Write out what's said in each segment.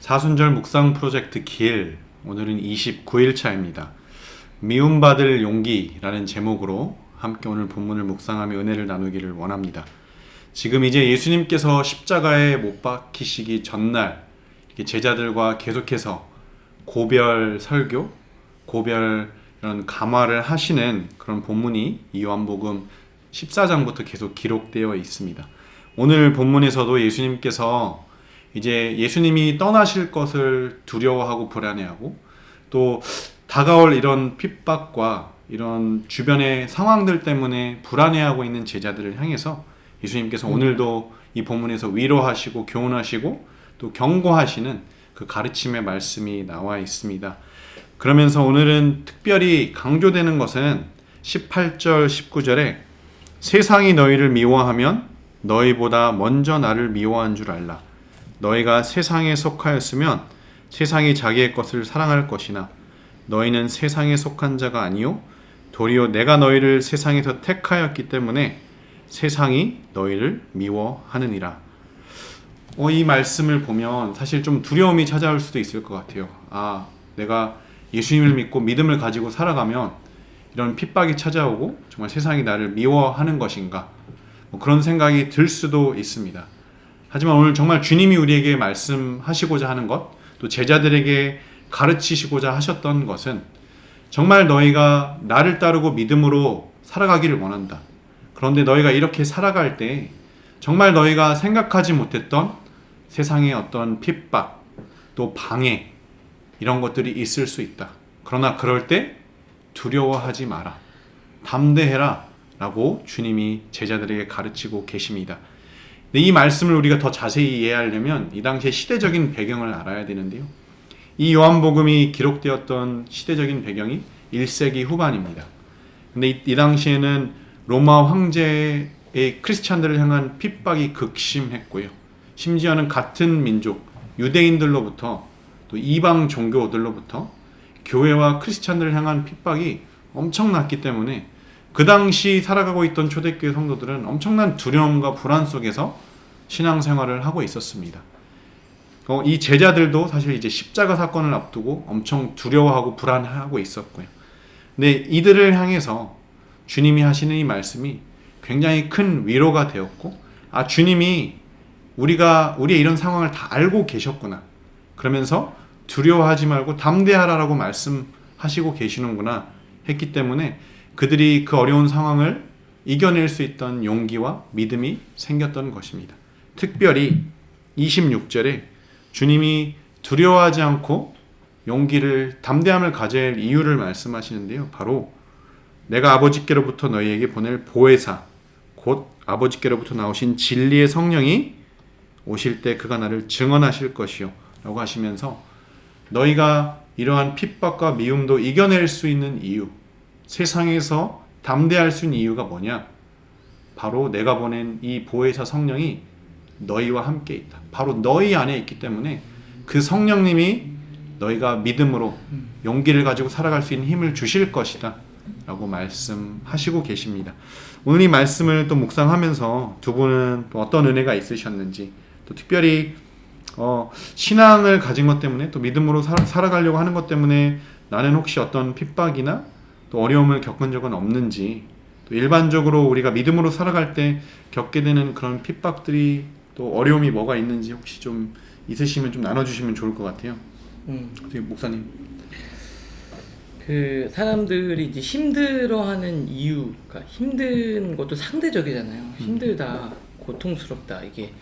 사순절 묵상 프로젝트 길 오늘은 29일 차입니다. 미움받을 용기라는 제목으로 함께 오늘 본문을 묵상하며 은혜를 나누기를 원합니다. 지금 이제 예수님께서 십자가에 못 박히시기 전날 제자들과 계속해서 고별 설교, 고별 이런 감화를 하시는 그런 본문이 이 요한복음 14장부터 계속 기록되어 있습니다. 오늘 본문에서도 예수님께서 이제 예수님이 떠나실 것을 두려워하고 불안해하고 또 다가올 이런 핍박과 이런 주변의 상황들 때문에 불안해하고 있는 제자들을 향해서 예수님께서 오늘도 이 본문에서 위로하시고 교훈하시고 또 경고하시는 그 가르침의 말씀이 나와 있습니다. 그러면서 오늘은 특별히 강조되는 것은 18절 19절에 세상이 너희를 미워하면 너희보다 먼저 나를 미워한 줄 알라. 너희가 세상에 속하였으면 세상이 자기의 것을 사랑할 것이나 너희는 세상에 속한 자가 아니요 도리어 내가 너희를 세상에서 택하였기 때문에 세상이 너희를 미워하느니라. 어, 이 말씀을 보면 사실 좀 두려움이 찾아올 수도 있을 것 같아요. 아, 내가 예수님을 믿고 믿음을 가지고 살아가면 이런 핍박이 찾아오고 정말 세상이 나를 미워하는 것인가? 뭐 그런 생각이 들 수도 있습니다. 하지만 오늘 정말 주님이 우리에게 말씀하시고자 하는 것, 또 제자들에게 가르치시고자 하셨던 것은 정말 너희가 나를 따르고 믿음으로 살아가기를 원한다. 그런데 너희가 이렇게 살아갈 때 정말 너희가 생각하지 못했던 세상의 어떤 핍박, 또 방해, 이런 것들이 있을 수 있다. 그러나 그럴 때 두려워하지 마라. 담대해라. 라고 주님이 제자들에게 가르치고 계십니다. 이 말씀을 우리가 더 자세히 이해하려면 이 당시의 시대적인 배경을 알아야 되는데요. 이 요한복음이 기록되었던 시대적인 배경이 1세기 후반입니다. 근데 이, 이 당시에는 로마 황제의 크리스찬들을 향한 핍박이 극심했고요. 심지어는 같은 민족 유대인들로부터 또 이방 종교들로부터 교회와 크리스찬들을 향한 핍박이 엄청났기 때문에 그 당시 살아가고 있던 초대교회 성도들은 엄청난 두려움과 불안 속에서 신앙생활을 하고 있었습니다. 어, 이 제자들도 사실 이제 십자가 사건을 앞두고 엄청 두려워하고 불안하고 있었고요. 근데 이들을 향해서 주님이 하시는 이 말씀이 굉장히 큰 위로가 되었고, 아, 주님이 우리가, 우리의 이런 상황을 다 알고 계셨구나. 그러면서 두려워하지 말고 담대하라라고 말씀하시고 계시는구나 했기 때문에 그들이 그 어려운 상황을 이겨낼 수 있던 용기와 믿음이 생겼던 것입니다. 특별히 26절에 주님이 두려워하지 않고 용기를 담대함을 할 이유를 말씀하시는데요. 바로 내가 아버지께로부터 너희에게 보낼 보혜사 곧 아버지께로부터 나오신 진리의 성령이 오실 때 그가 나를 증언하실 것이요 라고 하시면서 너희가 이러한 핍박과 미움도 이겨낼 수 있는 이유 세상에서 담대할 수 있는 이유가 뭐냐? 바로 내가 보낸 이 보혜사 성령이 너희와 함께 있다. 바로 너희 안에 있기 때문에 그 성령님이 너희가 믿음으로 용기를 가지고 살아갈 수 있는 힘을 주실 것이다. 라고 말씀하시고 계십니다. 오늘 이 말씀을 또 묵상하면서 두 분은 또 어떤 은혜가 있으셨는지 또 특별히 어, 신앙을 가진 것 때문에 또 믿음으로 살, 살아가려고 하는 것 때문에 나는 혹시 어떤 핍박이나 또 어려움을 겪은 적은 없는지 또 일반적으로 우리가 믿음으로 살아갈 때 겪게 되는 그런 핍박들이 또 어려움이 뭐가 있는지 혹시 좀 있으시면 좀 나눠주시면 좋을 것 같아요. 음, 어떻게 목사님? 그 사람들이 이제 힘들어하는 이유가 힘든 것도 상대적이잖아요. 힘들다, 고통스럽다 이게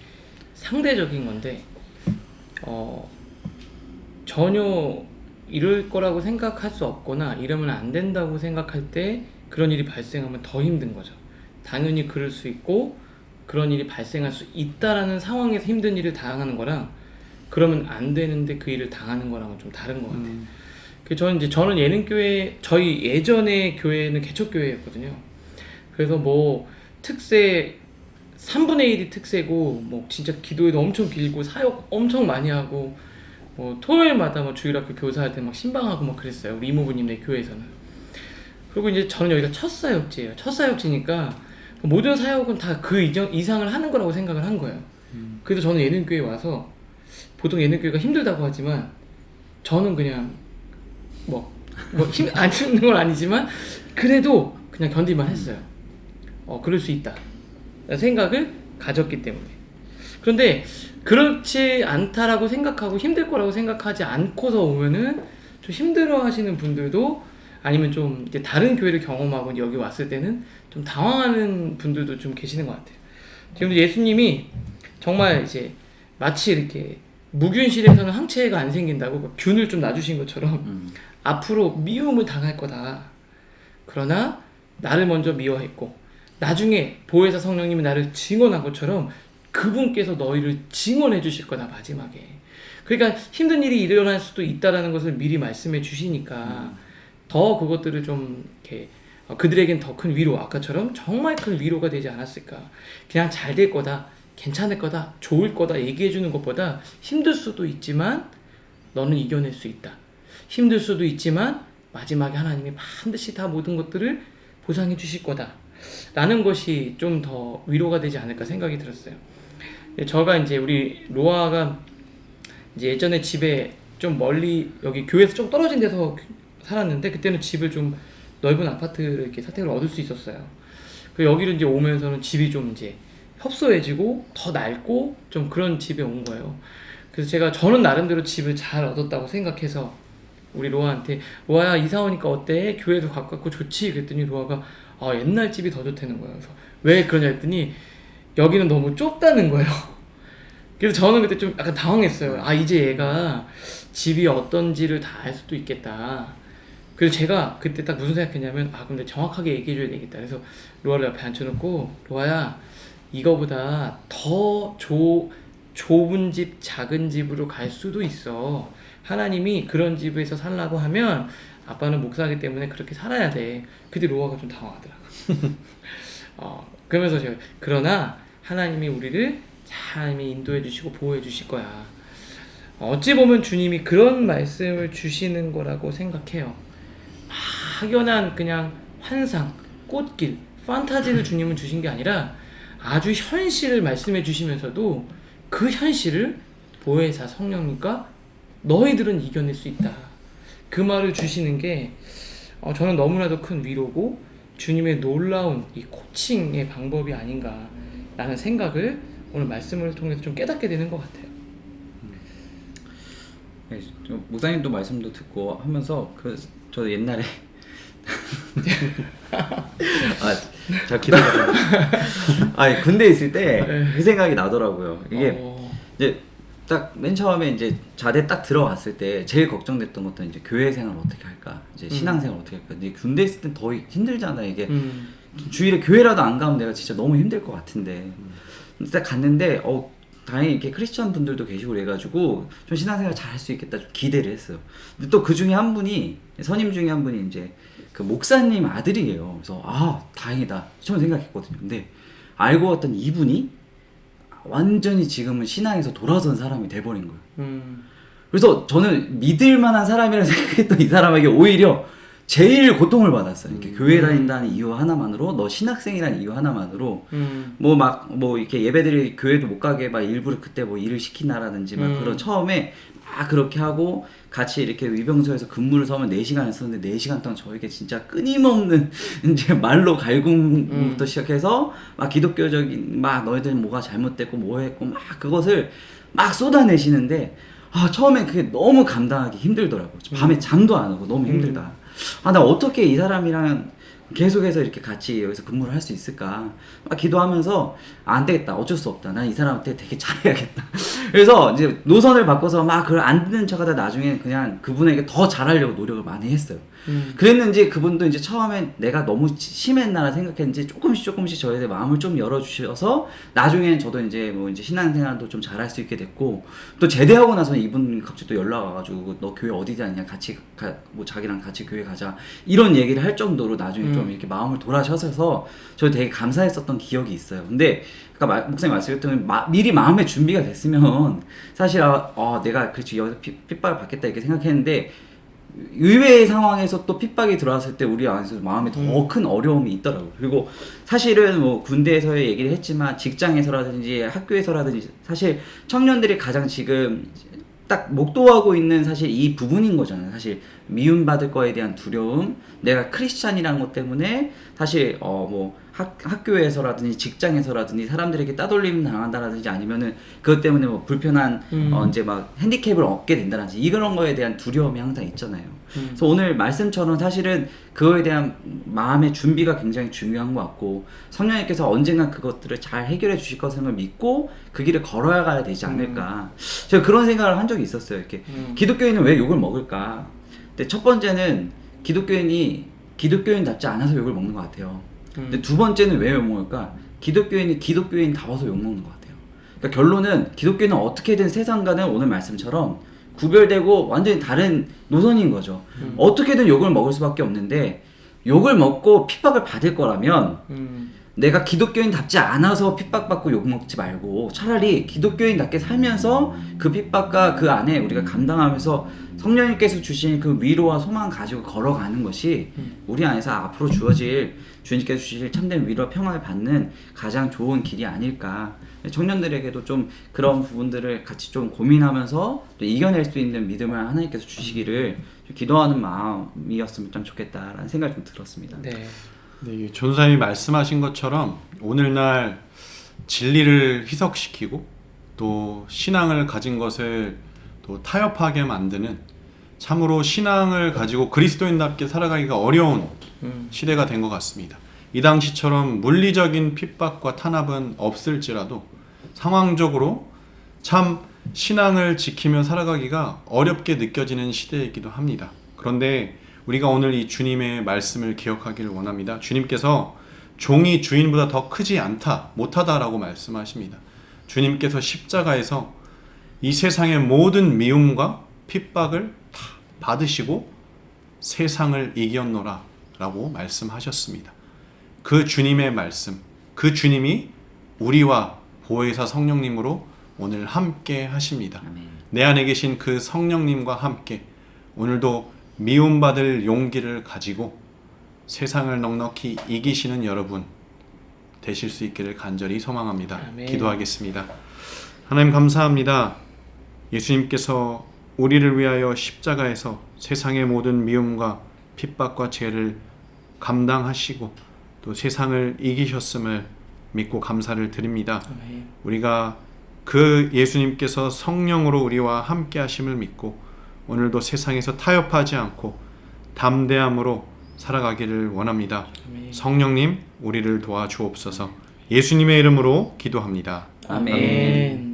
상대적인 건데 어 전혀 이럴 거라고 생각할 수 없거나 이러면 안 된다고 생각할 때 그런 일이 발생하면 더 힘든 거죠. 당연히 그럴 수 있고 그런 일이 발생할 수 있다라는 상황에서 힘든 일을 당하는 거랑 그러면 안 되는데 그 일을 당하는 거랑은 좀 다른 것 같아요. 음, 그 저는 이제 저는 예능 교회 저희 예전에 교회는 개척 교회였거든요. 그래서 뭐 특세 3분의 1이 특세고 뭐 진짜 기도회도 엄청 길고 사역 엄청 많이 하고 뭐 토요일마다 뭐 주일학교 교사할 때막 신방하고 막 그랬어요. 우리 이모부님네 교회에서는. 그리고 이제 저는 여기가 첫 사역지예요. 첫 사역지니까 모든 사역은 다 그 이상을 하는 거라고 생각을 한 거예요. 음. 그래서 저는 예능 교회 와서 보통 예능교회가 힘들다고 하지만 저는 그냥 뭐 뭐 힘안 주는 건 아니지만 그래도 그냥 견딜만 했어요. 어 그럴 수 있다. 생각을 가졌기 때문에. 그런데 그렇지 않다라고 생각하고 힘들 거라고 생각하지 않고서 오면은 좀 힘들어 하시는 분들도 아니면 좀 이제 다른 교회를 경험하고 여기 왔을 때는 좀 당황하는 분들도 좀 계시는 것 같아요. 지금 예수님이 정말 이제 마치 이렇게 무균실에서는 항체가 안 생긴다고 막 균을 좀 놔주신 것처럼 음. 앞으로 미움을 당할 거다. 그러나 나를 먼저 미워했고 나중에 보혜사 성령님이 나를 증언한 것처럼 그분께서 너희를 증언해 주실 거다 마지막에. 그러니까 힘든 일이 일어날 수도 있다라는 것을 미리 말씀해 주시니까 더 그것들을 좀 이렇게 어, 그들에겐 더 큰 위로 아까처럼 정말 큰 위로가 되지 않았을까. 그냥 잘 될 거다, 괜찮을 거다, 좋을 거다 얘기해 주는 것보다 힘들 수도 있지만 너는 이겨낼 수 있다. 힘들 수도 있지만 마지막에 하나님이 반드시 다 모든 것들을 보상해 주실 거다. 라는 것이 좀 더 위로가 되지 않을까 생각이 들었어요. 예, 저가 이제 우리 로아가 이제 예전에 집에 좀 멀리 여기 교회에서 좀 떨어진 데서 살았는데 그때는 집을 좀 넓은 아파트를 이렇게 사택을 얻을 수 있었어요. 그 여기를 이제 오면서는 집이 좀 이제 협소해지고 더 낡고 좀 그런 집에 온 거예요. 그래서 제가 저는 나름대로 집을 잘 얻었다고 생각해서 우리 로아한테 로아야 이사 오니까 어때? 교회도 가깝고 좋지? 그랬더니 로아가 아 옛날 집이 더 좋다는 거예요. 그래서 왜 그러냐 했더니 여기는 너무 좁다는 거예요. 그래서 저는 그때 좀 약간 당황했어요. 아 이제 얘가 집이 어떤지를 다 알 수도 있겠다. 그래서 제가 그때 딱 무슨 생각했냐면 아 근데 정확하게 얘기해줘야 되겠다. 그래서 로아를 옆에 앉혀놓고 로아야 이거보다 더 조, 좁은 집, 작은 집으로 갈 수도 있어. 하나님이 그런 집에서 살라고 하면 아빠는 목사기 때문에 그렇게 살아야 돼. 그때 로아가 좀 당황하더라고. 어, 그러면서 제가 그러나 하나님이 우리를 잘 인도해 주시고 보호해 주실 거야. 어찌 보면 주님이 그런 말씀을 주시는 거라고 생각해요. 막연한 그냥 환상, 꽃길, 판타지를 주님은 주신 게 아니라 아주 현실을 말씀해 주시면서도 그 현실을 보혜사 성령님과 너희들은 이겨낼 수 있다. 그 말을 주시는 게 어, 저는 너무나도 큰 위로고 주님의 놀라운 이 코칭의 방법이 아닌가 라는 생각을 오늘 말씀을 통해서 좀 깨닫게 되는 것 같아요. 네, 저 목사님도 말씀도 듣고 하면서 그저 옛날에 아 잘 기다려. 아 군대 에 있을 때 그 생각이 나더라고요. 이게 어, 이제 딱 맨 처음에 이제 자대 딱 들어갔을 때 제일 걱정됐던 것도 이제 교회 생활 어떻게 할까, 이제 신앙 생활 어떻게 할까. 근데 군대 있을 땐 더 힘들잖아 이게. 음, 주일에 교회라도 안 가면 내가 진짜 너무 힘들 것 같은데 진짜 갔는데 어 다행히 이렇게 크리스천 분들도 계시고 그래가지고 좀 신앙생활 잘 할 수 있겠다 좀 기대를 했어요. 근데 또 그 중에 한 분이 선임 중에 한 분이 이제 그 목사님 아들이에요. 그래서 아 다행이다 처음 생각했거든요. 근데 알고 봤더니 이분이 완전히 지금은 신앙에서 돌아선 사람이 돼버린 거예요. 음, 그래서 저는 믿을 만한 사람이라 생각했던 이 사람에게 오히려 제일 고통을 받았어요. 이렇게 교회 다닌다는 이유 하나만으로, 너 신학생이라는 이유 하나만으로, 음, 뭐 막 뭐 이렇게 예배드릴 교회도 못 가게 막 일부러 그때 뭐 일을 시키나라든지 막 음. 그런 처음에 막 그렇게 하고 같이 이렇게 위병소에서 근무를 서면 4시간 했었는데 4시간 동안 저에게 진짜 끊임없는 이제 말로 갈굼부터 음. 시작해서 막 기독교적인 막 너희들 뭐가 잘못됐고 뭐 했고 막 그것을 막 쏟아내시는데 아 처음에 그게 너무 감당하기 힘들더라고요. 밤에 잠도 안 오고 너무 힘들다. 아 나 어떻게 이 사람이랑 계속해서 이렇게 같이 여기서 근무를 할 수 있을까? 막 기도하면서 아, 안 되겠다. 어쩔 수 없다. 난 이 사람한테 되게 잘해야겠다. 그래서 이제 노선을 바꿔서 막 그걸 안 듣는 척하다 나중에 그냥 그분에게 더 잘하려고 노력을 많이 했어요. 음, 그랬는지 그분도 이제 처음엔 내가 너무 심했나 생각했는지 조금씩 조금씩 저에 마음을 좀 열어주셔서 나중엔 저도 이제 뭐 이제 신앙생활도 좀 잘할 수 있게 됐고 또 제대하고 나서 이분 갑자기 또 연락 와가지고 너 교회 어디 다니냐 같이 가, 뭐 자기랑 같이 교회 가자 이런 얘기를 할 정도로 나중에 좀 음. 이렇게 마음을 돌아셔서 저 되게 감사했었던 기억이 있어요. 근데 아까 마- 목사님 말씀하셨던 마- 미리 마음의 준비가 됐으면 사실 아, 아, 내가 그렇지 여기서 핍- 핍박을 받겠다 이렇게 생각했는데 의외의 상황에서 또 핍박이 들어왔을 때 우리 안에서 마음에 더 음. 큰 어려움이 있더라고요. 그리고 사실은 뭐 군대에서 얘기를 했지만 직장에서라든지 학교에서라든지 사실 청년들이 가장 지금 딱 목도하고 있는 사실 이 부분인 거잖아요. 사실 미움받을 거에 대한 두려움, 내가 크리스찬이라는 것 때문에 사실 어 뭐 학교에서라든지 직장에서라든지 사람들에게 따돌림 당한다라든지 아니면은 그것 때문에 뭐 불편한 음. 어 이제 막 핸디캡을 얻게 된다든지 이런 거에 대한 두려움이 항상 있잖아요. 음. 그래서 오늘 말씀처럼 사실은 그거에 대한 마음의 준비가 굉장히 중요한 것 같고 성령님께서 언젠가 그것들을 잘 해결해 주실 것을 믿고 그 길을 걸어야 가야 되지 않을까. 제가 그런 생각을 한 적이 있었어요. 이렇게 음. 기독교인은 왜 욕을 먹을까? 근데 첫 번째는 기독교인이 기독교인답지 않아서 욕을 먹는 것 같아요. 음. 근데 두 번째는 왜 욕 먹을까? 기독교인이 기독교인다워서 욕 먹는 것 같아요. 그러니까 결론은 기독교인은 어떻게든 세상과는 오늘 말씀처럼 구별되고 완전히 다른 노선인 거죠. 음. 어떻게든 욕을 먹을 수밖에 없는데 욕을 먹고 핍박을 받을 거라면 음. 내가 기독교인답지 않아서 핍박받고 욕먹지 말고 차라리 기독교인답게 살면서 그 핍박과 그 안에 우리가 감당하면서 성령님께서 주신 그 위로와 소망 가지고 걸어가는 것이 우리 안에서 앞으로 주어질 주님께서 주실 참된 위로와 평안을 받는 가장 좋은 길이 아닐까 청년들에게도 좀 그런 부분들을 같이 좀 고민하면서 또 이겨낼 수 있는 믿음을 하나님께서 주시기를 좀 기도하는 마음이었으면 참 좋겠다라는 생각이 좀 들었습니다. 네. 네, 이 전사님이 말씀하신 것처럼 오늘날 진리를 희석시키고 또 신앙을 가진 것을 또 타협하게 만드는 참으로 신앙을 가지고 그리스도인답게 살아가기가 어려운 음. 시대가 된 것 같습니다. 이 당시처럼 물리적인 핍박과 탄압은 없을지라도 상황적으로 참 신앙을 지키며 살아가기가 어렵게 느껴지는 시대이기도 합니다. 그런데 우리가 오늘 이 주님의 말씀을 기억하기를 원합니다. 주님께서 종이 주인보다 더 크지 않다, 못하다라고 말씀하십니다. 주님께서 십자가에서 이 세상의 모든 미움과 핍박을 다 받으시고 세상을 이겼노라 라고 말씀하셨습니다. 그 주님의 말씀, 그 주님이 우리와 보혜사 성령님으로 오늘 함께 하십니다. 아멘. 내 안에 계신 그 성령님과 함께 오늘도 미움받을 용기를 가지고 세상을 넉넉히 이기시는 여러분 되실 수 있기를 간절히 소망합니다. 아멘. 기도하겠습니다. 하나님 감사합니다. 예수님께서 우리를 위하여 십자가에서 세상의 모든 미움과 핍박과 죄를 감당하시고 또 세상을 이기셨음을 믿고 감사를 드립니다. 아멘. 우리가 그 예수님께서 성령으로 우리와 함께 하심을 믿고 오늘도 세상에서 타협하지 않고 담대함으로 살아가기를 원합니다. 성령님 우리를 도와주옵소서. 예수님의 이름으로 기도합니다. 아멘. 아멘.